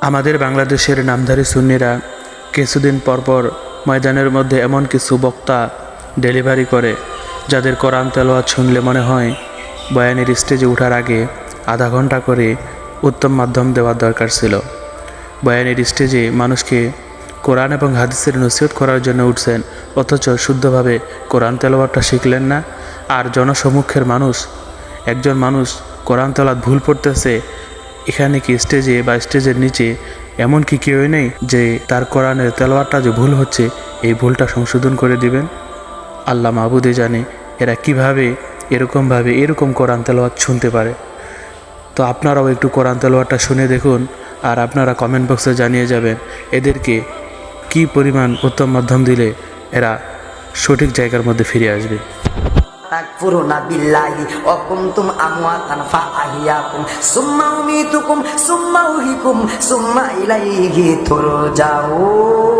আমাদের বাংলাদেশের নামধারী সুন্নিরা কিছুদিন পরপর ময়দানের মধ্যে এমন কিছু বক্তা ডেলিভারি করে, যাদের কোরআন তেলোয়াত শুনলে মনে হয় বয়ানের স্টেজে ওঠার আগে আধা ঘণ্টা করে উত্তম মাধ্যম দেওয়ার দরকার ছিল। বয়ানের স্টেজে মানুষকে কোরআন এবং হাদিসের নসিহত করার জন্য উঠছেন, অথচ শুদ্ধভাবে কোরআন তেলাওয়াতটা শিখলেন না। আর জনসমক্ষের মানুষ, একজন মানুষ কোরআন তেলাত ভুল পড়তেছে এখানে কি স্টেজে বা স্টেজের নিচে এমন কি কেউই নেই যে তার কোরআনের তেলাওয়াতটা যে ভুল হচ্ছে, এই ভুলটা সংশোধন করে দিবেন? আল্লাহ মাহবুদে জানে এরা কীভাবে এরকমভাবে এরকম কোরআন তেলাওয়াত শুনতে পারে। তো আপনারাও একটু কোরআন তেলোয়ারটা শুনে দেখুন আর আপনারা কমেন্ট বক্সে জানিয়ে যাবেন এদেরকে কি পরিমাণ উত্তম মাধ্যম দিলে এরা সঠিক জায়গার মধ্যে ফিরে আসবে। তাকফুরুনা বিল্লাহি ওয়া কুনতুম আমওয়াতান ফাআহিয়াকুম সুম্মা উমিতুকুম সুম্মা উহিকুম সুম্মা ইলাইহি তুরজাউন